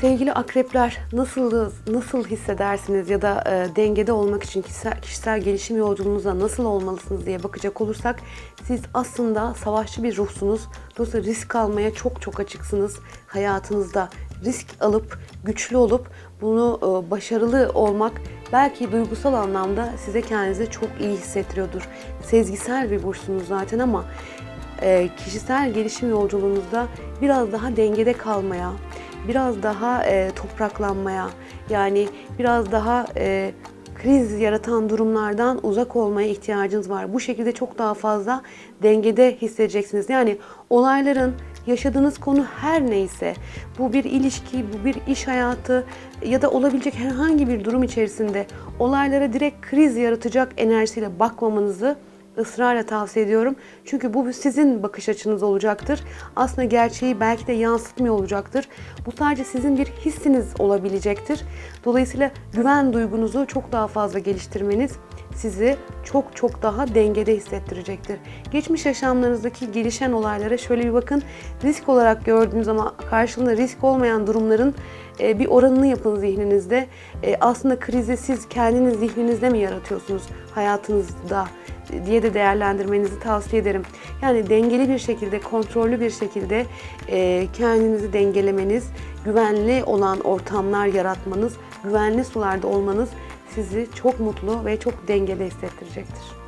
Sevgili akrepler nasıl nasıl hissedersiniz ya da e, dengede olmak için kişisel, kişisel gelişim yolculuğunuza nasıl olmalısınız diye bakacak olursak siz aslında savaşçı bir ruhsunuz. Dolayısıyla risk almaya çok çok açıksınız. Hayatınızda risk alıp güçlü olup bunu e, başarılı olmak belki duygusal anlamda size kendinizi çok iyi hissettiriyordur. Sezgisel bir burçsunuz zaten ama e, kişisel gelişim yolculuğunuzda biraz daha dengede kalmaya, biraz daha e, topraklanmaya, yani biraz daha e, kriz yaratan durumlardan uzak olmaya ihtiyacınız var. Bu şekilde çok daha fazla dengede hissedeceksiniz. Yani olayların yaşadığınız konu her neyse, bu bir ilişki, bu bir iş hayatı ya da olabilecek herhangi bir durum içerisinde olaylara direkt kriz yaratacak enerjisiyle bakmamanızı ısrarla tavsiye ediyorum. Çünkü bu sizin bakış açınız olacaktır. Aslında gerçeği belki de yansıtmıyor olacaktır. Bu sadece sizin bir hissiniz olabilecektir. Dolayısıyla güven duygunuzu çok daha fazla geliştirmeniz sizi çok çok daha dengede hissettirecektir. Geçmiş yaşamlarınızdaki gelişen olaylara şöyle bir bakın. Risk olarak gördüğünüz ama karşılığında risk olmayan durumların e, bir oranını yapın zihninizde. E, Aslında krizi siz kendiniz zihninizde mi yaratıyorsunuz hayatınızda diye de değerlendirmenizi tavsiye ederim. Yani dengeli bir şekilde, kontrollü bir şekilde e, kendinizi dengelemeniz, güvenli olan ortamlar yaratmanız, güvenli sularda olmanız sizi çok mutlu ve çok dengede hissettirecektir.